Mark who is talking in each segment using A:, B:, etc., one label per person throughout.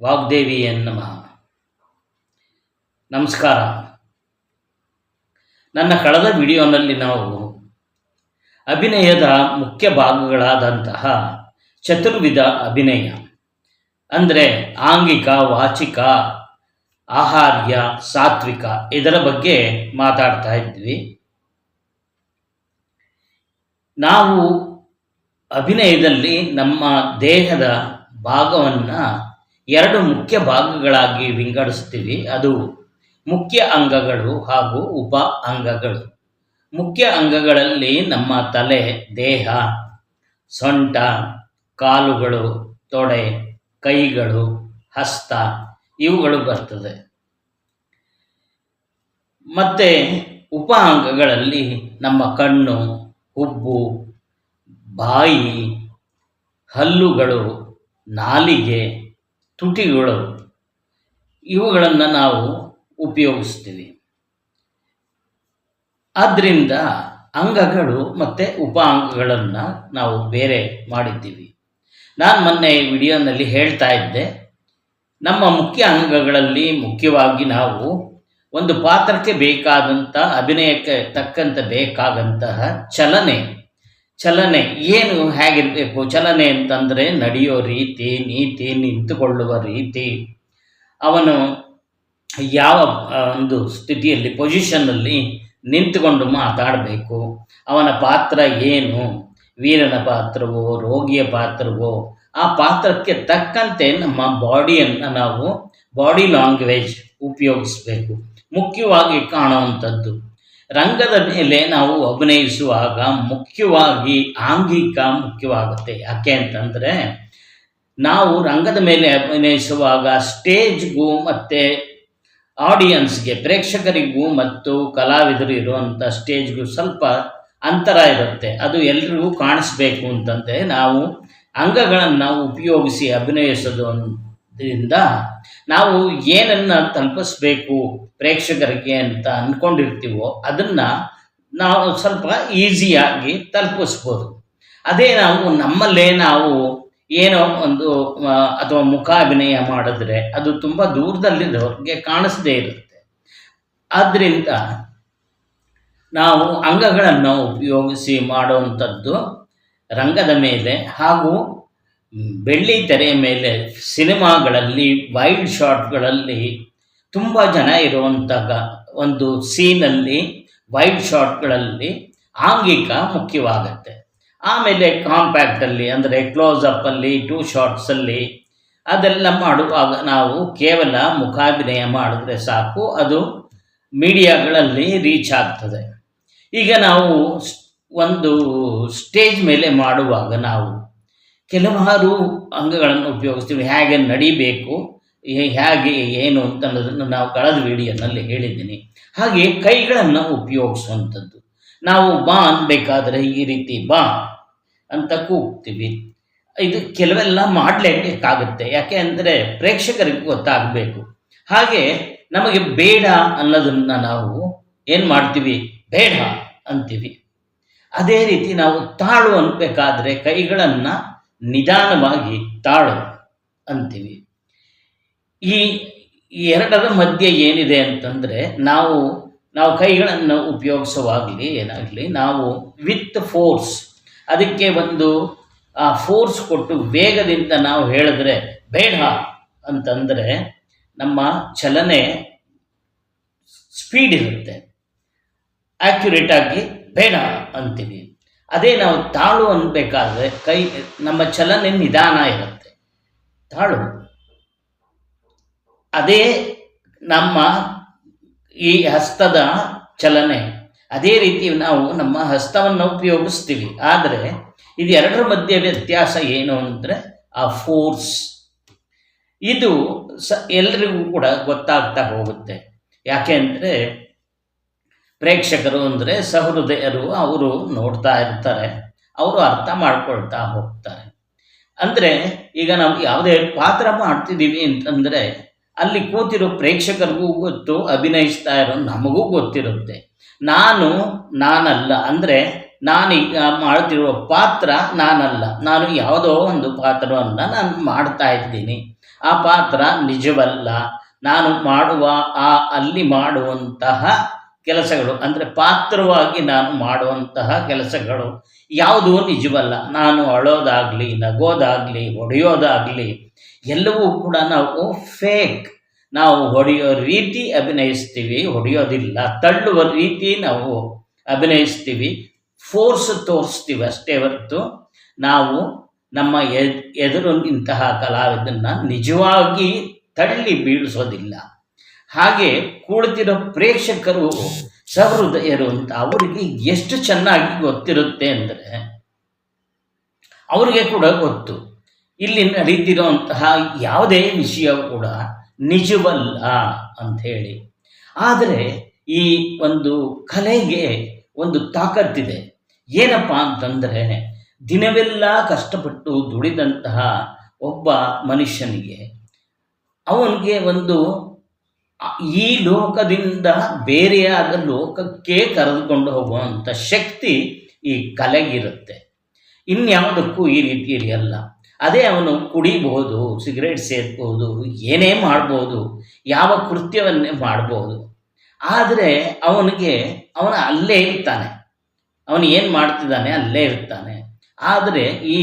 A: ವಾಗ್ದೇವಿಯೇ ನಮಃ. ನಮಸ್ಕಾರ. ನನ್ನ ಕಳೆದ ವಿಡಿಯೋನಲ್ಲಿ ನಾವು ಅಭಿನಯದ ಮುಖ್ಯ ಭಾಗಗಳಾದಂತಹ ಚತುರ್ವಿಧ ಅಭಿನಯ, ಅಂದರೆ ಆಂಗಿಕ, ವಾಚಿಕ, ಆಹಾರ್ಯ, ಸಾತ್ವಿಕ ಇದರ ಬಗ್ಗೆ ಮಾತಾಡ್ತಾ ಇದ್ವಿ. ನಾವು ಅಭಿನಯದಲ್ಲಿ ನಮ್ಮ ದೇಹದ ಭಾಗವನ್ನು ಎರಡು ಮುಖ್ಯ ಭಾಗಗಳಾಗಿ ವಿಂಗಡಿಸ್ತೀವಿ ಅದು ಮುಖ್ಯ ಅಂಗಗಳು ಹಾಗೂ ಉಪ ಅಂಗಗಳು. ಮುಖ್ಯ ಅಂಗಗಳಲ್ಲಿ ನಮ್ಮ ತಲೆ, ದೇಹ, ಸೊಂಟ, ಕಾಲುಗಳು, ತೊಡೆ, ಕೈಗಳು, ಹಸ್ತ ಇವುಗಳು ಬರ್ತದೆ. ಮತ್ತು ಉಪ ಅಂಗಗಳಲ್ಲಿ ನಮ್ಮ ಕಣ್ಣು ಹುಬ್ಬು ಬಾಯಿ, ಹಲ್ಲುಗಳು, ನಾಲಿಗೆ ತುಟಿಗಳು, ಇವುಗಳನ್ನು ನಾವು ಉಪಯೋಗಿಸ್ತೀವಿ. ಆದ್ದರಿಂದ ಅಂಗಗಳು ಮತ್ತು ಉಪ ಅಂಗಗಳನ್ನು ನಾವು ಬೇರೆ ಮಾಡಿದ್ದೀವಿ. ನಾನು ಮೊನ್ನೆ ವಿಡಿಯೋನಲ್ಲಿ ಹೇಳ್ತಾ ಇದ್ದೆ, ನಮ್ಮ ಮುಖ್ಯ ಅಂಗಗಳಲ್ಲಿ ಮುಖ್ಯವಾಗಿ ನಾವು ಒಂದು ಪಾತ್ರಕ್ಕೆ ಬೇಕಾದಂಥ ಅಭಿನಯಕ್ಕೆ ತಕ್ಕಂತೆ ಬೇಕಾದಂತಹ ಚಲನೆ ಚಲನೆ ಏನು ಹೇಗಿರಬೇಕು? ಚಲನೆ ಅಂತಂದರೆ ನಡೆಯೋ ರೀತಿ, ನೀತಿ, ನಿಂತುಕೊಳ್ಳುವ ರೀತಿ. ಅವನು ಯಾವ ಒಂದು ಸ್ಥಿತಿಯಲ್ಲಿ ಪೊಸಿಷನ್ನಲ್ಲಿ ನಿಂತುಕೊಂಡು ಮಾತಾಡಬೇಕು. ಅವನ ಪಾತ್ರ ಏನು? ವೀರನ ಪಾತ್ರವೋ, ರೋಗಿಯ ಪಾತ್ರವೋ? ಆ ಪಾತ್ರಕ್ಕೆ ತಕ್ಕಂತೆ ನಮ್ಮ ಬಾಡಿಯನ್ನು ನಾವು, ಬಾಡಿ ಲ್ಯಾಂಗ್ವೇಜ್ ಉಪಯೋಗಿಸಬೇಕು. ಮುಖ್ಯವಾಗಿ ಕಾಣುವಂಥದ್ದು ರಂಗದ ಮೇಲೆ ನಾವು ಅಭಿನಯಿಸುವಾಗ ಮುಖ್ಯವಾಗಿ ಆಂಗಿಕ ಮುಖ್ಯವಾಗುತ್ತೆ. ಯಾಕೆ ಅಂತಂದರೆ, ನಾವು ರಂಗದ ಮೇಲೆ ಅಭಿನಯಿಸುವಾಗ ಸ್ಟೇಜ್ಗೂ ಮತ್ತು ಆಡಿಯನ್ಸ್ಗೆ, ಪ್ರೇಕ್ಷಕರಿಗೂ ಮತ್ತು ಕಲಾವಿದರು ಇರುವಂಥ ಸ್ಟೇಜ್ಗೂ ಸ್ವಲ್ಪ ಅಂತರ ಇರುತ್ತೆ. ಅದು ಎಲ್ರಿಗೂ ಕಾಣಿಸ್ಬೇಕು ಅಂತಂದರೆ ನಾವು ಅಂಗಗಳನ್ನು ಉಪಯೋಗಿಸಿ ಅಭಿನಯಿಸೋದ್ರಿಂದ ನಾವು ಏನನ್ನು ತಲುಪಿಸ್ಬೇಕು ಪ್ರೇಕ್ಷಕರಿಗೆ ಅಂತ ಅಂದ್ಕೊಂಡಿರ್ತೀವೋ ಅದನ್ನು ನಾವು ಸ್ವಲ್ಪ ಈಸಿಯಾಗಿ ತಲುಪಿಸ್ಬೋದು. ಅದೇ ನಾವು ನಮ್ಮಲ್ಲೇ ನಾವು ಏನೋ ಒಂದು ಅಥವಾ ಮುಖಾಭಿನಯ ಮಾಡಿದ್ರೆ ಅದು ತುಂಬ ದೂರದಲ್ಲಿರೋರಿಗೆ ಕಾಣಿಸದೇ ಇರುತ್ತೆ. ಆದ್ದರಿಂದ ನಾವು ಅಂಗಗಳನ್ನು ಉಪಯೋಗಿಸಿ ಮಾಡುವಂಥದ್ದು ರಂಗದ ಮೇಲೆ ಹಾಗೂ ಬೆಳ್ಳಿ ತೆರೆಯ ಮೇಲೆ ಸಿನಿಮಾಗಳಲ್ಲಿ, ವೈಲ್ಡ್ ಶಾಟ್ಗಳಲ್ಲಿ ತುಂಬ ಜನ ಇರುವಂತಹ ಒಂದು ಸೀನಲ್ಲಿ, ವೈಲ್ಡ್ ಶಾಟ್ಗಳಲ್ಲಿ ಆಂಗಿಕ ಮುಖ್ಯವಾಗತ್ತೆ. ಆಮೇಲೆ ಕಾಂಪ್ಯಾಕ್ಟಲ್ಲಿ ಅಂದರೆ ಕ್ಲೋಸಪ್ಪಲ್ಲಿ ಟೂ ಶಾರ್ಟ್ಸಲ್ಲಿ ಅದೆಲ್ಲ ಮಾಡುವಾಗ ನಾವು ಕೇವಲ ಮುಖಾಭಿನಯ ಮಾಡಿದ್ರೆ ಸಾಕು, ಅದು ಮೀಡಿಯಾಗಳಲ್ಲಿ ರೀಚ್ ಆಗ್ತದೆ. ಈಗ ನಾವು ಒಂದು ಸ್ಟೇಜ್ ಮೇಲೆ ಮಾಡುವಾಗ ನಾವು ಕೆಲವಾರು ಅಂಗಗಳನ್ನು ಉಪಯೋಗಿಸ್ತೀವಿ. ಹೇಗೆ ನಡಿಬೇಕು ಹೇಗೆ, ಏನು ಅಂತ ಅನ್ನೋದನ್ನು ನಾವು ಕಳೆದ ವಿಡಿಯೋನಲ್ಲಿ ಹೇಳಿದ್ದೀನಿ. ಹಾಗೆ ಕೈಗಳನ್ನು ಉಪಯೋಗಿಸುವಂಥದ್ದು. ನಾವು ಬಾ ಅನ್ಬೇಕಾದ್ರೆ ಈ ರೀತಿ ಬಾ ಅಂತ ಕೂಗ್ತೀವಿ. ಇದು ಕೆಲವೆಲ್ಲ ಮಾಡಲೇಬೇಕಾಗುತ್ತೆ. ಯಾಕೆ ಅಂದರೆ ಪ್ರೇಕ್ಷಕರಿಗೆ ಗೊತ್ತಾಗಬೇಕು. ಹಾಗೆ ನಮಗೆ ಬೇಡ ಅನ್ನೋದನ್ನು ನಾವು ಏನು ಮಾಡ್ತೀವಿ? ಬೇಡ ಅಂತೀವಿ. ಅದೇ ರೀತಿ ನಾವು ತಾಳು ಅನ್ಬೇಕಾದ್ರೆ ಕೈಗಳನ್ನು ನಿಧಾನವಾಗಿ ತಾಳು ಅಂತೀವಿ. ಈ ಎರಡರ ಮಧ್ಯೆ ಏನಿದೆ ಅಂತಂದರೆ ನಾವು ನಾವು ಕೈಗಳನ್ನು ಉಪಯೋಗಿಸುವಾಗಲಿ ಏನಾಗಲಿ ನಾವು ವಿತ್ ಫೋರ್ಸ್ ಅದಕ್ಕೆ ಒಂದು, ಆ ಫೋರ್ಸ್ ಕೊಟ್ಟು ವೇಗದಿಂದ ನಾವು ಹೇಳಿದ್ರೆ ಬೇಡ ಅಂತಂದರೆ ನಮ್ಮ ಚಲನೆ ಸ್ಪೀಡ್ ಇರುತ್ತೆ. ಆ್ಯಕ್ಯುರೇಟಾಗಿ ಬೇಡ ಅಂತೀವಿ. ಅದೇ ನಾವು ತಾಳು ಅನ್ಬೇಕಾದ್ರೆ ಕೈ, ನಮ್ಮ ಚಲನೆ ನಿಧಾನ ಇರುತ್ತೆ. ತಾಳು. ಅದೇ ನಮ್ಮ ಈ ಹಸ್ತದ ಚಲನೆ. ಅದೇ ರೀತಿ ನಾವು ನಮ್ಮ ಹಸ್ತವನ್ನು ಉಪಯೋಗಿಸ್ತೀವಿ. ಆದರೆ ಇದು ಎರಡರ ಮಧ್ಯೆ ವ್ಯತ್ಯಾಸ ಏನು ಅಂದರೆ ಆ ಫೋರ್ಸ್ ಇದು ಸ ಎಲ್ರಿಗೂ ಕೂಡ ಗೊತ್ತಾಗ್ತಾ ಹೋಗುತ್ತೆ. ಯಾಕೆ ಅಂದರೆ ಪ್ರೇಕ್ಷಕರು ಅಂದರೆ ಸಹೃದಯರು ಅವರು ನೋಡ್ತಾ ಇರ್ತಾರೆ, ಅವರು ಅರ್ಥ ಮಾಡ್ಕೊಳ್ತಾ ಹೋಗ್ತಾರೆ. ಅಂದರೆ ಈಗ ನಾವು ಯಾವುದೇ ಪಾತ್ರ ಮಾಡ್ತಿದ್ದೀವಿ ಅಂತಂದರೆ ಅಲ್ಲಿ ಕೂತಿರೋ ಪ್ರೇಕ್ಷಕರಿಗೂ ಗೊತ್ತು, ಅಭಿನಯಿಸ್ತಾ ಇರೋ ನಮಗೂ ಗೊತ್ತಿರುತ್ತೆ. ನಾನು ನಾನಲ್ಲ, ಅಂದರೆ ನಾನೀಗ ಮಾಡ್ತಿರುವ ಪಾತ್ರ ನಾನಲ್ಲ, ನಾನು ಯಾವುದೋ ಒಂದು ಪಾತ್ರವನ್ನು ನಾನು ಮಾಡ್ತಾ ಇದ್ದೀನಿ. ಆ ಪಾತ್ರ ನಿಜವಲ್ಲ, ನಾನು ಮಾಡುವ ಆ ಅಲ್ಲಿ ಮಾಡುವಂತಹ ಕೆಲಸಗಳು, ಅಂದರೆ ಪಾತ್ರವಾಗಿ ನಾನು ಮಾಡುವಂತಹ ಕೆಲಸಗಳು ಯಾವುದೂ ನಿಜವಲ್ಲ. ನಾನು ಅಳೋದಾಗಲಿ, ನಗೋದಾಗಲಿ, ಹೊಡೆಯೋದಾಗಲಿ, ಎಲ್ಲವೂ ಕೂಡ ನಾವು ಫೇಕ್ ನಾವು ಹೊಡೆಯೋ ರೀತಿ ಅಭಿನಯಿಸ್ತೀವಿ, ಹೊಡೆಯೋದಿಲ್ಲ. ತಳ್ಳುವ ರೀತಿ ನಾವು ಅಭಿನಯಿಸ್ತೀವಿ ಫೋರ್ಸ್ ತೋರಿಸ್ತೀವಿ ಅಷ್ಟೇ ಹೊರತು ನಾವು ನಮ್ಮ ಎದ್, ಎದುರು ಇಂತಹ ಕಲಾವಿದನ್ನ ನಿಜವಾಗಿ ತಳ್ಳಿ ಬೀಳಿಸೋದಿಲ್ಲ. ಹಾಗೆ ಕುಳಿತಿರೋ ಪ್ರೇಕ್ಷಕರು ಸಹೃದಯರು ಅಂತ ಅವರಿಗೆ ಎಷ್ಟು ಚೆನ್ನಾಗಿ ಗೊತ್ತಿರುತ್ತೆ ಅಂದರೆ ಅವರಿಗೆ ಕೂಡ ಗೊತ್ತು. ಇಲ್ಲಿ ನಡೀತಿರುವಂತಹ ಯಾವುದೇ ವಿಷಯ ಕೂಡ ನಿಜವಲ್ಲ ಅಂತ ಹೇಳಿ. ಆದರೆ ಈ ಒಂದು ಕಲೆಗೆ ಒಂದು ತಾಕತ್ತಿದೆ. ಏನಪ್ಪ ಅಂತಂದರೆ ದಿನವೆಲ್ಲ ಕಷ್ಟಪಟ್ಟು ದುಡಿದಂತಹ ಒಬ್ಬ ಮನುಷ್ಯನಿಗೆ ಅವನಿಗೆ ಒಂದು ಈ ಲೋಕದಿಂದ ಬೇರೆಯಾದ ಲೋಕಕ್ಕೆ ಕರೆದುಕೊಂಡು ಹೋಗುವಂಥ ಶಕ್ತಿ ಈ ಕಲೆಗಿರುತ್ತೆ. ಇನ್ಯಾವುದಕ್ಕೂ ಈ ರೀತಿ ಇರಲ್ಲ ಅದೇ ಅವನು ಕುಡಿಬಹುದು, ಸಿಗರೇಟ್ ಸೇರ್ಬೋದು ಏನೇ ಮಾಡ್ಬೋದು ಯಾವ ಕೃತ್ಯವನ್ನೇ ಮಾಡ್ಬೋದು ಆದರೆ ಅವನಿಗೆ, ಅವನ ಅಲ್ಲೇ ಇರ್ತಾನೆ. ಅವನು ಏನು ಮಾಡ್ತಿದ್ದಾನೆ, ಅಲ್ಲೇ ಇರ್ತಾನೆ. ಆದರೆ ಈ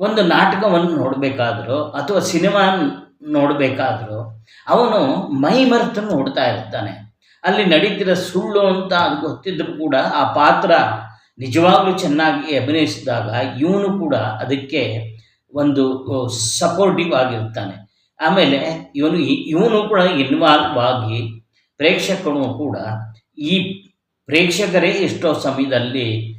A: ಒಂದು ನಾಟಕವನ್ನು ನೋಡಬೇಕಾದ್ರೂ ಅಥವಾ ಸಿನಿಮಾ ನೋಡಬೇಕಾದ್ರೂ ಅವನು ಮೈ ಮರೆತು ನೋಡ್ತಾ ಇರ್ತಾನೆ. ಅಲ್ಲಿ ನಡೀತಿರೋ ಸುಳ್ಳು ಅಂತ ಅದು ಗೊತ್ತಿದ್ರು ಕೂಡ ಆ ಪಾತ್ರ ನಿಜವಾಗ್ಲೂ ಚೆನ್ನಾಗಿ ಅಭಿನಯಿಸಿದಾಗ ಇವನು ಕೂಡ ಅದಕ್ಕೆ ಒಂದು ಸಪೋರ್ಟಿವ್ ಆಗಿರ್ತಾನೆ. ಆಮೇಲೆ ಇವನು ಇವನು ಕೂಡ ಇನ್ವಾಲ್ವ್ ಆಗಿ ಪ್ರೇಕ್ಷಕನು ಕೂಡ ಈ ಪ್ರೇಕ್ಷಕರೇ ಎಷ್ಟೋ ಸಮಯದಲ್ಲಿ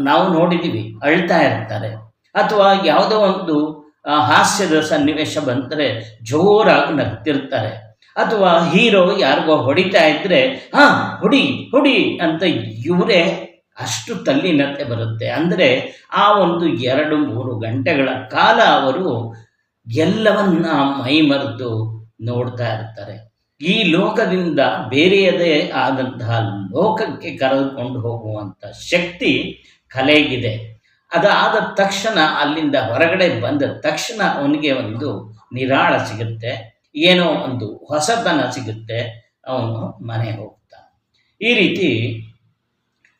A: ನಾವು ನೋಡಿದ್ದೀವಿ ಅಳ್ತಾ ಇರ್ತಾರೆ. ಅಥವಾ ಯಾವುದೋ ಒಂದು ಹಾಸ್ಯದ ಸನ್ನಿವೇಶ ಬಂದರೆ ಜೋರಾಗಿ ನಗ್ತಿರ್ತಾರೆ. ಅಥವಾ ಹೀರೋ ಯಾರಿಗೋ ಹೊಡಿತಾ ಇದ್ರೆ, ಹಾ, ಹೊಡಿ ಹೊಡಿ ಅಂತ ಇವರೇ ಅಷ್ಟು ತಲ್ಲಿನತೆ ಬರುತ್ತೆ. ಅಂದರೆ ಆ ಒಂದು ಎರಡು, ಮೂರು ಗಂಟೆಗಳ ಕಾಲ ಅವರು ಎಲ್ಲವನ್ನ ಮೈಮರೆದು ನೋಡ್ತಾ ಇರ್ತಾರೆ. ಈ ಲೋಕದಿಂದ ಬೇರೆಯದೇ ಆದಂತಹ ಲೋಕಕ್ಕೆ ಕರೆದುಕೊಂಡು ಹೋಗುವಂಥ ಶಕ್ತಿ ಕಲೆಗಿದೆ. ಅದಾದ ತಕ್ಷಣ ಅಲ್ಲಿಂದ ಹೊರಗಡೆ ಬಂದ ತಕ್ಷಣ ಅವನಿಗೆ ಒಂದು ನಿರಾಳ ಸಿಗುತ್ತೆ. ಏನೋ ಒಂದು ಹೊಸತನ ಸಿಗುತ್ತೆ. ಅವನು ಮನೆ ಹೋಗ್ತಾನೆ ಈ ರೀತಿ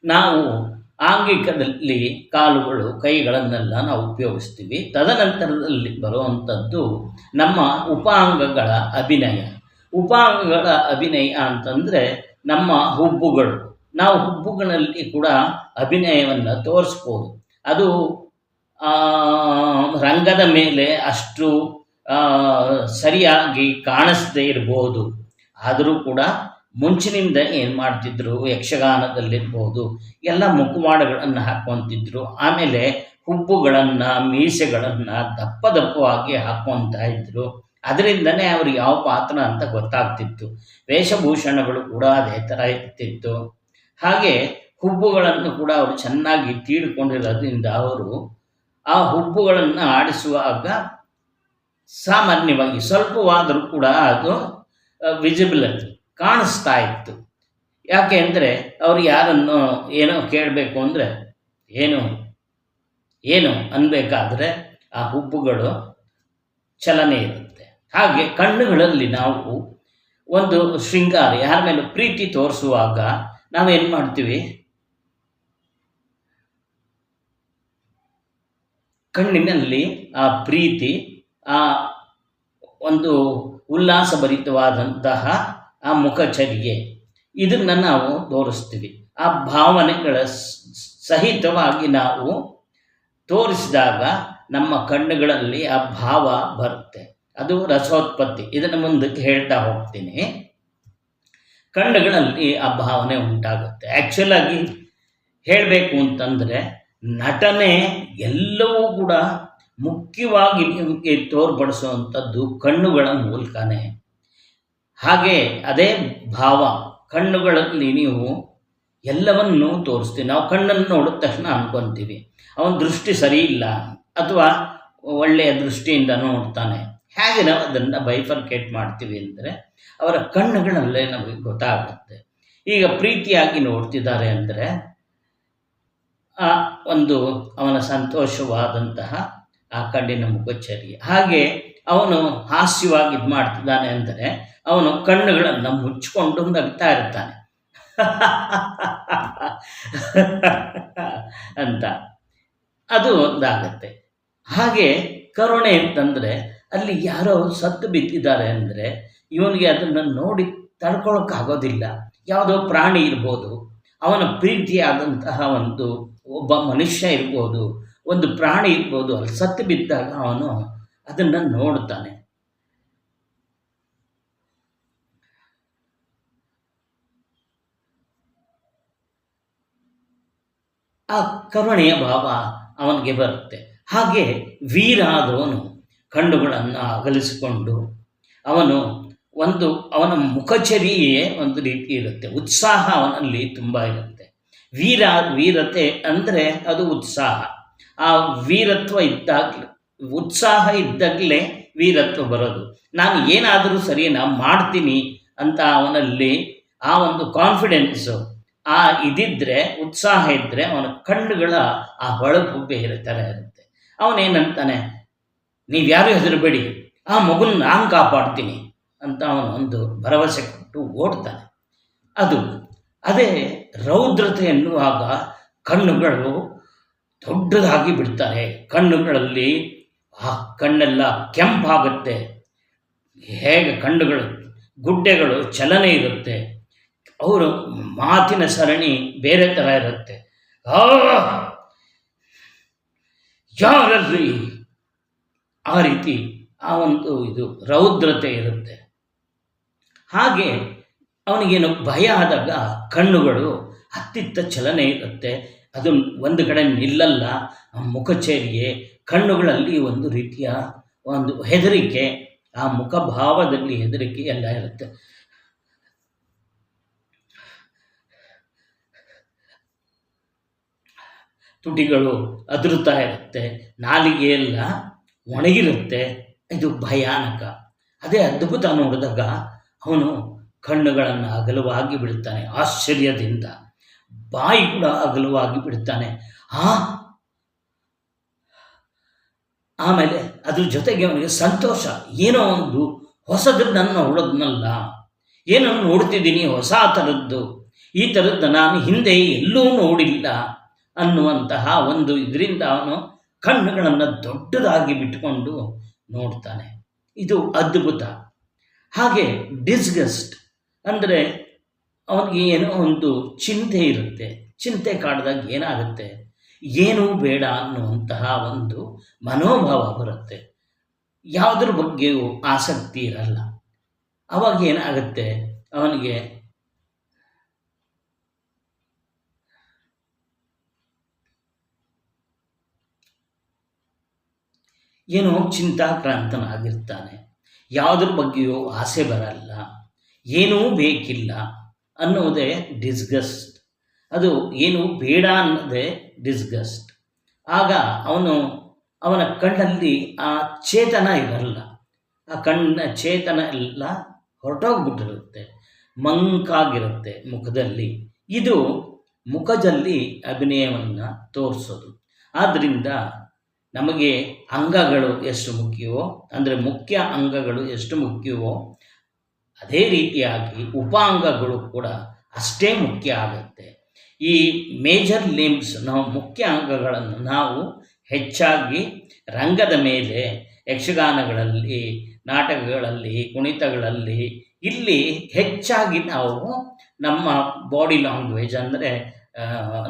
A: ನಾವು ಆಂಗಿಕದಲ್ಲಿ ಕಾಲುಗಳು, ಕೈಗಳನ್ನೆಲ್ಲ ನಾವು ಉಪಯೋಗಿಸ್ತೀವಿ. ತದನಂತರದಲ್ಲಿ ಬರುವಂಥದ್ದು ನಮ್ಮ ಉಪಾಂಗಗಳ ಅಭಿನಯ. ಉಪಾಂಗಗಳ ಅಭಿನಯ ಅಂತಂದರೆ ನಮ್ಮ ಹುಬ್ಬುಗಳು. ನಾವು ಹುಬ್ಬುಗಳಲ್ಲಿ ಕೂಡ ಅಭಿನಯವನ್ನು ತೋರಿಸ್ಬೋದು. ಅದು ರಂಗದ ಮೇಲೆ ಅಷ್ಟು ಸರಿಯಾಗಿ ಕಾಣಿಸದೇ ಇರಬಹುದು ಆದರೂ ಕೂಡ ಮುಂಚಿನಿಂದ ಏನು ಮಾಡ್ತಿದ್ರು, ಯಕ್ಷಗಾನದಲ್ಲಿರ್ಬೋದು, ಎಲ್ಲ ಮುಖವಾಡಗಳನ್ನು ಹಾಕ್ಕೊತಿದ್ರು. ಆಮೇಲೆ ಹುಬ್ಬುಗಳನ್ನು, ಮೀಸೆಗಳನ್ನು ದಪ್ಪ ದಪ್ಪವಾಗಿ ಹಾಕ್ಕೊತಾ ಇದ್ರು. ಅದರಿಂದನೇ ಅವ್ರಿಗೆ ಯಾವ ಪಾತ್ರ ಅಂತ ಗೊತ್ತಾಗ್ತಿತ್ತು. ವೇಷಭೂಷಣಗಳು ಕೂಡ ಅದೇ ಥರ ಇರ್ತಿತ್ತು. ಹಾಗೆ ಹುಬ್ಬುಗಳನ್ನು ಕೂಡ ಅವರು ಚೆನ್ನಾಗಿ ತೀಡಿಕೊಂಡಿರೋದ್ರಿಂದ ಅವರು ಆ ಹುಬ್ಬುಗಳನ್ನು ಆಡಿಸುವಾಗ ಸಾಮಾನ್ಯವಾಗಿ ಸ್ವಲ್ಪವಾದರೂ ಕೂಡ ಅದು ವಿಸಿಬಲ್ ಕಾಣಿಸ್ತಾ ಇತ್ತು. ಯಾಕೆ ಅಂದರೆ ಅವರು ಯಾರನ್ನು ಏನೋ ಕೇಳಬೇಕು ಅಂದರೆ, ಏನು ಏನು ಅನ್ಬೇಕಾದ್ರೆ ಆ ಹುಬ್ಬುಗಳು ಚಲನೆ ಇರುತ್ತೆ. ಹಾಗೆ ಕಣ್ಣುಗಳಲ್ಲಿ ನಾವು ಒಂದು ಶೃಂಗಾರ, ಯಾರ ಮೇಲೆ ಪ್ರೀತಿ ತೋರಿಸುವಾಗ ನಾವೇನು ಮಾಡ್ತೀವಿ? ಕಣ್ಣಿನಲ್ಲಿ ಆ ಪ್ರೀತಿ, ಆ ಒಂದು ಉಲ್ಲಾಸಭರಿತವಾದಂತಹ ಆ ಮುಖಚರ್ಯೆ ಇದನ್ನು ನಾವು ತೋರಿಸ್ತೀವಿ. ಆ ಭಾವನೆಗಳ ಸಹಿತವಾಗಿ ನಾವು ತೋರಿಸಿದಾಗ ನಮ್ಮ ಕಣ್ಣುಗಳಲ್ಲಿ ಆ ಭಾವ ಬರುತ್ತೆ. ಅದು ರಸೋತ್ಪತ್ತಿ. ಇದನ್ನು ಮುಂದಕ್ಕೆ ಹೇಳ್ತಾ ಹೋಗ್ತೀನಿ. ಕಣ್ಣುಗಳಲ್ಲಿ ಆ ಭಾವನೆ ಉಂಟಾಗುತ್ತೆ. ಆ್ಯಕ್ಚುಲಾಗಿ ಹೇಳಬೇಕು ಅಂತಂದರೆ ನಟನೆ ಎಲ್ಲವೂ ಕೂಡ ಮುಖ್ಯವಾಗಿ ನಿಮಗೆ ತೋರ್ಪಡಿಸುವಂಥದ್ದು ಕಣ್ಣುಗಳ ಮೂಲಕನೇ. ಹಾಗೆ ಅದೇ ಭಾವ, ಕಣ್ಣುಗಳಲ್ಲಿ ನೀವು ಎಲ್ಲವನ್ನೂ ತೋರಿಸ್ತೀವಿ. ನಾವು ಕಣ್ಣನ್ನು ನೋಡಿದ ತಕ್ಷಣ ಅನ್ಕೊತೀವಿ. ಅವನ ದೃಷ್ಟಿ ಸರಿ ಇಲ್ಲ ಅಥವಾ ಒಳ್ಳೆಯ ದೃಷ್ಟಿಯಿಂದ ನೋಡ್ತಾನೆ. ಹೇಗೆ ನಾವು ಅದನ್ನು ಬೈಫರ್ಕೇಟ್ ಮಾಡ್ತೀವಿ ಅಂದರೆ ಅವರ ಕಣ್ಣುಗಳಲ್ಲೇ ನಮಗೆ ಗೊತ್ತಾಗುತ್ತೆ. ಈಗ ಪ್ರೀತಿಯಾಗಿ ನೋಡ್ತಿದ್ದಾರೆ ಅಂದರೆ ಆ ಒಂದು ಅವನ ಸಂತೋಷವಾದಂತಹ ಆ ಕಣ್ಣಿನ ಮುಖಚರ್ಯ ಹಾಗೆ ಅವನು ಹಾಸ್ಯವಾಗಿ ಇದು ಮಾಡ್ತಿದ್ದಾನೆ ಅಂದರೆ ಅವನು ಕಣ್ಣುಗಳನ್ನು ಮುಚ್ಚಿಕೊಂಡು ನಗ್ತಾ ಇರ್ತಾನೆ. ಅಂತ. ಅದು ಒಂದಾಗತ್ತೆ. ಹಾಗೆ ಕರುಣೆ ಅಂತಂದರೆ ಅಲ್ಲಿ ಯಾರೋ ಸತ್ತು ಬಿದ್ದಿದ್ದಾರೆ ಅಂದರೆ ಇವನಿಗೆ ಅದನ್ನು ನೋಡಿ ತಡ್ಕೊಳಕ್ಕಾಗೋದಿಲ್ಲ. ಯಾವುದೋ ಪ್ರಾಣಿ ಇರ್ಬೋದು. ಅವನ ಪ್ರೀತಿಯಾದಂತಹ ಒಂದು ಒಬ್ಬ ಮನುಷ್ಯ ಇರ್ಬೋದು, ಒಂದು ಪ್ರಾಣಿ ಇರ್ಬೋದು, ಅಲ್ಲಿ ಸತ್ತು ಬಿದ್ದಾಗ ಅವನು ಅದನ್ನು ನೋಡ್ತಾನೆ. ಆ ಕರುಣೆಯ ಭಾವ ಅವನಿಗೆ ಬರುತ್ತೆ. ಹಾಗೆ ವೀರಾದವನು ಕಣ್ಣುಗಳನ್ನು ಅಗಲಿಸಿಕೊಂಡು ಅವನು ಒಂದು, ಅವನ ಮುಖಚರಿಯೇ ಒಂದು ರೀತಿ ಇರುತ್ತೆ. ಉತ್ಸಾಹ ಅವನಲ್ಲಿ ತುಂಬ ಇರುತ್ತೆ. ವೀರ, ವೀರತೆ ಅಂದರೆ ಅದು ಉತ್ಸಾಹ. ಆ ವೀರತ್ವ ಇದ್ದಾಗಲೇ, ಉತ್ಸಾಹ ಇದ್ದಾಗಲೇ ವೀರತ್ವ ಬರೋದು. ನಾನು ಏನಾದರೂ ಸರಿ ನಾನು ಮಾಡ್ತೀನಿ ಅಂತ ಅವನಲ್ಲಿ ಆ ಒಂದು ಕಾನ್ಫಿಡೆನ್ಸು ಆ ಇದಿದ್ದರೆ ಉತ್ಸಾಹ ಇದ್ದರೆ ಅವನ ಕಣ್ಣುಗಳ ಆ ಹೊಳಪು ಬೇರೆ ಥರ ಇರುತ್ತೆ. ಅವನೇನಂತಾನೆ, ನೀವು ಯಾರು ಹೆದರಬೇಡಿ, ಆ ಮಗುನ ನಾನು ಕಾಪಾಡ್ತೀನಿ ಅಂತ ಅವನು ಒಂದು ಭರವಸೆ ಕೊಟ್ಟು ಓಡ್ತಾನೆ. ಅದು, ಅದೇ ರೌದ್ರತೆ ಎನ್ನುವಾಗ ಕಣ್ಣುಗಳು ದೊಡ್ಡದಾಗಿ ಬಿಡ್ತಾರೆ. ಕಣ್ಣುಗಳಲ್ಲಿ ಆ ಕಣ್ಣೆಲ್ಲ ಕೆಂಪಾಗುತ್ತೆ. ಹೇಗೆ ಕಣ್ಣುಗಳು, ಗುಡ್ಡೆಗಳು ಚಲನೆ ಇರುತ್ತೆ. ಅವರು ಮಾತಿನ ಸರಣಿ ಬೇರೆ ಥರ ಇರುತ್ತೆ. ಯಾರಲ್ಲಿ ಆ ರೀತಿ ಆ ಒಂದು ಇದು ರೌದ್ರತೆ ಇರುತ್ತೆ. ಹಾಗೆ ಅವನಿಗೇನು ಭಯ ಆದಾಗ ಕಣ್ಣುಗಳು ಹತ್ತಿತ್ತ ಚಲನೆ ಇರುತ್ತೆ. ಅದು ಒಂದು ಕಡೆ ನಿಲ್ಲಲ್ಲ. ಆ ಮುಖಚೇರಿಗೆ ಕಣ್ಣುಗಳಲ್ಲಿ ಒಂದು ರೀತಿಯ ಒಂದು ಹೆದರಿಕೆ, ಆ ಮುಖಭಾವದಲ್ಲಿ ಹೆದರಿಕೆ ಎಲ್ಲ ಇರುತ್ತೆ. ತುಟಿಗಳು ಅದರುತ್ತಾ ಇರುತ್ತೆ. ನಾಲಿಗೆಯೆಲ್ಲ ಒಣಗಿರುತ್ತೆ. ಇದು ಭಯಾನಕ. ಅದೇ ಅದ್ಭುತ ನೋಡಿದಾಗ ಅವನು ಕಣ್ಣುಗಳನ್ನು ಅಗಲವಾಗಿ ಬಿಡುತ್ತಾನೆ. ಆಶ್ಚರ್ಯದಿಂದ. ಬಾಯಿ ಕೂಡ ಅಗಲವಾಗಿ ಬಿಡುತ್ತಾನೆ ಆ? ಆಮೇಲೆ ಅದ್ರ ಜೊತೆಗೆ ಅವನಿಗೆ ಸಂತೋಷ. ಏನೋ ಒಂದು ಹೊಸದು ನನ್ನ ಉಳದ್ನಲ್ಲ. ಏನನ್ನು ನೋಡ್ತಿದ್ದೀನಿ? ಹೊಸ ಥರದ್ದು. ಈ ಥರದ್ದು ನಾನು ಹಿಂದೆ ಎಲ್ಲೂ ನೋಡಿಲ್ಲ ಅನ್ನುವಂತಹ ಒಂದು ಇದರಿಂದ ಅವನು ಕಣ್ಣುಗಳನ್ನು ದೊಡ್ಡದಾಗಿ ಬಿಟ್ಟುಕೊಂಡು ನೋಡ್ತಾನೆ. ಇದು ಅದ್ಭುತ. ಹಾಗೆ ಡಿಸ್ಗಸ್ಟ್ ಅಂದರೆ ಅವನಿಗೆ ಏನೋ ಒಂದು ಚಿಂತೆ ಇರುತ್ತೆ. ಚಿಂತೆ ಕಾಡಿದಾಗ ಏನಾಗುತ್ತೆ? ಏನೂ ಬೇಡ ಅನ್ನುವಂತಹ ಒಂದು ಮನೋಭಾವ ಬರುತ್ತೆ. ಯಾವುದ್ರ ಬಗ್ಗೆಯೂ ಆಸಕ್ತಿ ಇರಲ್ಲ. ಅವಾಗ ಏನಾಗುತ್ತೆ? ಅವನಿಗೆ ಏನೋ ಚಿಂತಾಕ್ರಾಂತನಾಗಿರ್ತಾನೆ. ಯಾವುದ್ರ ಬಗ್ಗೆಯೂ ಆಸೆ ಬರಲ್ಲ. ಏನೂ ಬೇಕಿಲ್ಲ. ಅನ್ನೋದೇ ಡಿಸ್ಗಸ್ಟ್ ಅದು ಏನು ಬೇಡ ಅನ್ನೋದೇ ಡಿಸ್ಗಸ್ಟ್ ಆಗ ಅವನು ಅವನ ಕಣ್ಣಲ್ಲಿ ಆ ಚೇತನ ಇರಲ್ಲ. ಆ ಕಣ್ಣ ಚೇತನ ಎಲ್ಲ ಹೊರಟೋಗ್ಬಿಟ್ಟಿರುತ್ತೆ. ಮಂಕಾಗಿರುತ್ತೆ ಮುಖದಲ್ಲಿ. ಇದು ಮುಖದಲ್ಲಿ ಅಭಿನಯವನ್ನು ತೋರಿಸೋದು. ಆದ್ದರಿಂದ ನಮಗೆ ಅಂಗಗಳು ಎಷ್ಟು ಮುಖ್ಯವೋ, ಅಂದರೆ ಮುಖ್ಯ ಅಂಗಗಳು ಎಷ್ಟು ಮುಖ್ಯವೋ ಅದೇ ರೀತಿಯಾಗಿ ಉಪಾಂಗಗಳು ಕೂಡ ಅಷ್ಟೇ ಮುಖ್ಯ ಆಗುತ್ತೆ. ಈ ಮೇಜರ್ ಲಿಮ್ಸ್ ನಾವು ಮುಖ್ಯ ಅಂಗಗಳನ್ನು ನಾವು ಹೆಚ್ಚಾಗಿ ರಂಗದ ಮೇಲೆ, ಯಕ್ಷಗಾನಗಳಲ್ಲಿ, ನಾಟಕಗಳಲ್ಲಿ, ಕುಣಿತಗಳಲ್ಲಿ ಇಲ್ಲಿ ಹೆಚ್ಚಾಗಿ ನಾವು ನಮ್ಮ ಬಾಡಿ ಲ್ಯಾಂಗ್ವೇಜ್ ಅಂದರೆ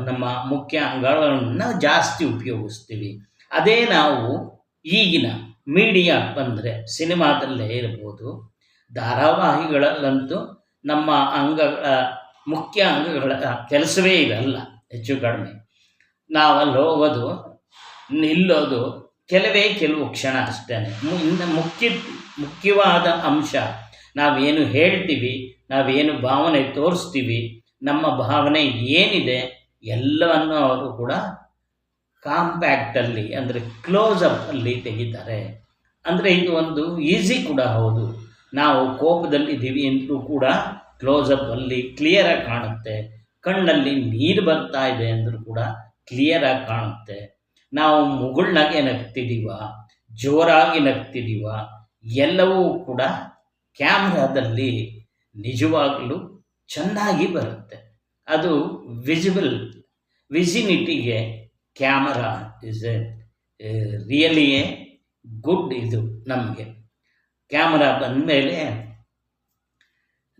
A: ನಮ್ಮ ಮುಖ್ಯ ಅಂಗಗಳನ್ನು ಜಾಸ್ತಿ ಉಪಯೋಗಿಸ್ತೀವಿ. ಅದೇ ನಾವು ಈಗಿನ ಮೀಡಿಯಾ ಬಂದರೆ, ಸಿನಿಮಾದಲ್ಲೇ ಇರ್ಬೋದು ಧಾರಾವಾಹಿಗಳಲ್ಲಂತೂ ನಮ್ಮ ಅಂಗಗಳ ಮುಖ್ಯ ಅಂಗಗಳ ಕೆಲಸವೇ ಇದಲ್ಲ, ಹೆಚ್ಚು ಕಡಿಮೆ. ನಾವಲ್ಲಿ ಹೋಗೋದು, ನಿಲ್ಲೋದು ಕೆಲವೇ ಕೆಲವು ಕ್ಷಣ ಅಷ್ಟೇ. ಇನ್ನು ಮುಖ್ಯ, ಮುಖ್ಯವಾದ ಅಂಶ ನಾವೇನು ಹೇಳ್ತೀವಿ, ನಾವೇನು ಭಾವನೆ ತೋರಿಸ್ತೀವಿ, ನಮ್ಮ ಭಾವನೆ ಏನಿದೆ, ಎಲ್ಲವನ್ನು ಅವರು ಕೂಡ ಕಾಂಪ್ಯಾಕ್ಟಲ್ಲಿ ಅಂದರೆ ಅಲ್ಲಿ ತೆಗಿತಾರೆ. ಅಂದರೆ ಇದು ಒಂದು ಈಸಿ ಕೂಡ ಹೌದು. ನಾವು ಕೋಪದಲ್ಲಿದ್ದೀವಿ ಎಂದರೂ ಕೂಡ ಕ್ಲೋಸಪ್ಪಲ್ಲಿ ಕ್ಲಿಯರಾಗಿ ಕಾಣುತ್ತೆ. ಕಣ್ಣಲ್ಲಿ ನೀರು ಬರ್ತಾ ಇದೆ ಅಂದರೂ ಕೂಡ ಕ್ಲಿಯರಾಗಿ ಕಾಣುತ್ತೆ. ನಾವು ಮುಗುಳ್ನಾಗೆ ನಗ್ತಿದ್ದೀವ ಜೋರಾಗಿ ನಗ್ತಿದ್ದೀವ ಎಲ್ಲವೂ ಕೂಡ ಕ್ಯಾಮ್ರಾದಲ್ಲಿ ನಿಜವಾಗಲೂ ಚೆನ್ನಾಗಿ ಬರುತ್ತೆ. ಅದು visible ವಿಸಿನಿಟಿಗೆ camera is a really good ಇದು ನಮಗೆ. ಕ್ಯಾಮರಾ ಬಂದಮೇಲೆ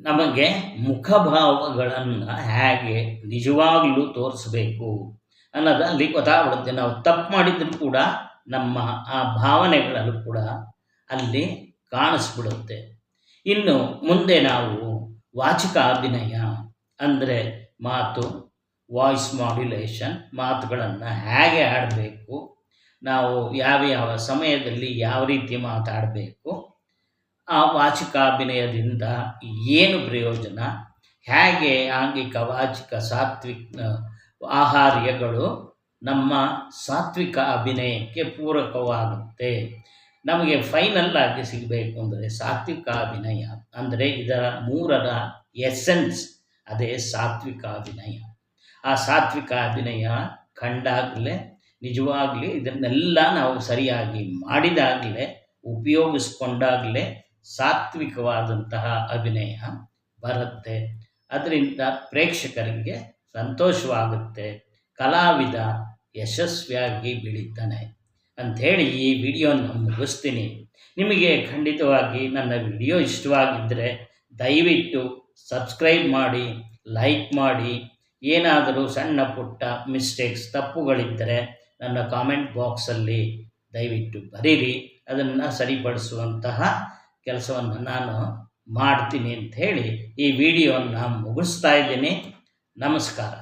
A: ನಮಗೆ ಮುಖಭಾವಗಳನ್ನು ಹೇಗೆ ನಿಜವಾಗಲೂ ತೋರಿಸ್ಬೇಕು ಅನ್ನೋದು ಅಲ್ಲಿ ಗೊತ್ತಾಗ್ಬಿಡುತ್ತೆ. ನಾವು ತಪ್ಪು ಮಾಡಿದ್ರು ಕೂಡ ನಮ್ಮ ಆ ಭಾವನೆಗಳಲ್ಲೂ ಕೂಡ ಅಲ್ಲಿ ಕಾಣಿಸ್ಬಿಡುತ್ತೆ. ಇನ್ನು ಮುಂದೆ ನಾವು ವಾಚಿಕ ಅಭಿನಯ ಅಂದರೆ ಮಾತು ವಾಯ್ಸ್ ಮಾಡ್ಯುಲೇಷನ್ ಮಾತುಗಳನ್ನು ಹೇಗೆ ಆಡಬೇಕು, ನಾವು ಯಾವ ಯಾವ ಸಮಯದಲ್ಲಿ ಯಾವ ರೀತಿ ಮಾತಾಡಬೇಕು ಆ ವಾಚಿಕಾಭಿನಯದಿಂದ ಏನು ಪ್ರಯೋಜನ? ಹೇಗೆ ಆಂಗಿಕ, ವಾಚಿಕ, ಸಾತ್ವಿಕ ಆಹಾರ್ಯಗಳು ನಮ್ಮ ಸಾತ್ವಿಕ ಅಭಿನಯಕ್ಕೆ ಪೂರಕವಾಗುತ್ತೆ? ನಮಗೆ ಫೈನಲ್ ಆಗಿ ಸಿಗಬೇಕು ಅಂದರೆ ಸಾತ್ವಿಕ ಅಭಿನಯ. ಅಂದರೆ ಇದರ ಮೂರರ ಎಸೆನ್ಸ್ ಅದೇ ಸಾತ್ವಿಕ ಅಭಿನಯ. ಆ ಸಾತ್ವಿಕ ಅಭಿನಯ ಕಂಡಾಗಲೇ, ನಿಜವಾಗಲಿ ಇದನ್ನೆಲ್ಲ ನಾವು ಸರಿಯಾಗಿ ಮಾಡಿದಾಗಲೇ, ಉಪಯೋಗಿಸ್ಕೊಂಡಾಗಲೇ ಸಾತ್ವಿಕವಾದಂತಹ ಅಭಿನಯ ಬರುತ್ತೆ. ಅದರಿಂದ ಪ್ರೇಕ್ಷಕರಿಗೆ ಸಂತೋಷವಾಗುತ್ತೆ. ಕಲಾವಿದ ಯಶಸ್ವಿಯಾಗಿ ಬೆಳೀತಾನೆ ಅಂಥೇಳಿ ಈ ವಿಡಿಯೋನ ಮುಗಿಸ್ತೀನಿ. ನಿಮಗೆ ಖಂಡಿತವಾಗಿ ನನ್ನ ವಿಡಿಯೋ ಇಷ್ಟವಾಗಿದ್ದರೆ ದಯವಿಟ್ಟು ಸಬ್ಸ್ಕ್ರೈಬ್ ಮಾಡಿ, ಲೈಕ್ ಮಾಡಿ. ಏನಾದರೂ ಸಣ್ಣ ಪುಟ್ಟ ಮಿಸ್ಟೇಕ್ಸ್, ತಪ್ಪುಗಳಿದ್ದರೆ ನನ್ನ ಕಾಮೆಂಟ್ ಬಾಕ್ಸಲ್ಲಿ ದಯವಿಟ್ಟು ಬರೀರಿ. ಅದನ್ನು ಸರಿಪಡಿಸುವಂತಹ ಕೆಲಸವನ್ನು ನಾನು ಮಾಡ್ತೀನಿ ಅಂತ ಹೇಳಿ ಈ ವಿಡಿಯೋವನ್ನು ಮುಗಿಸ್ತಾ ಇದ್ದೀನಿ. ನಮಸ್ಕಾರ.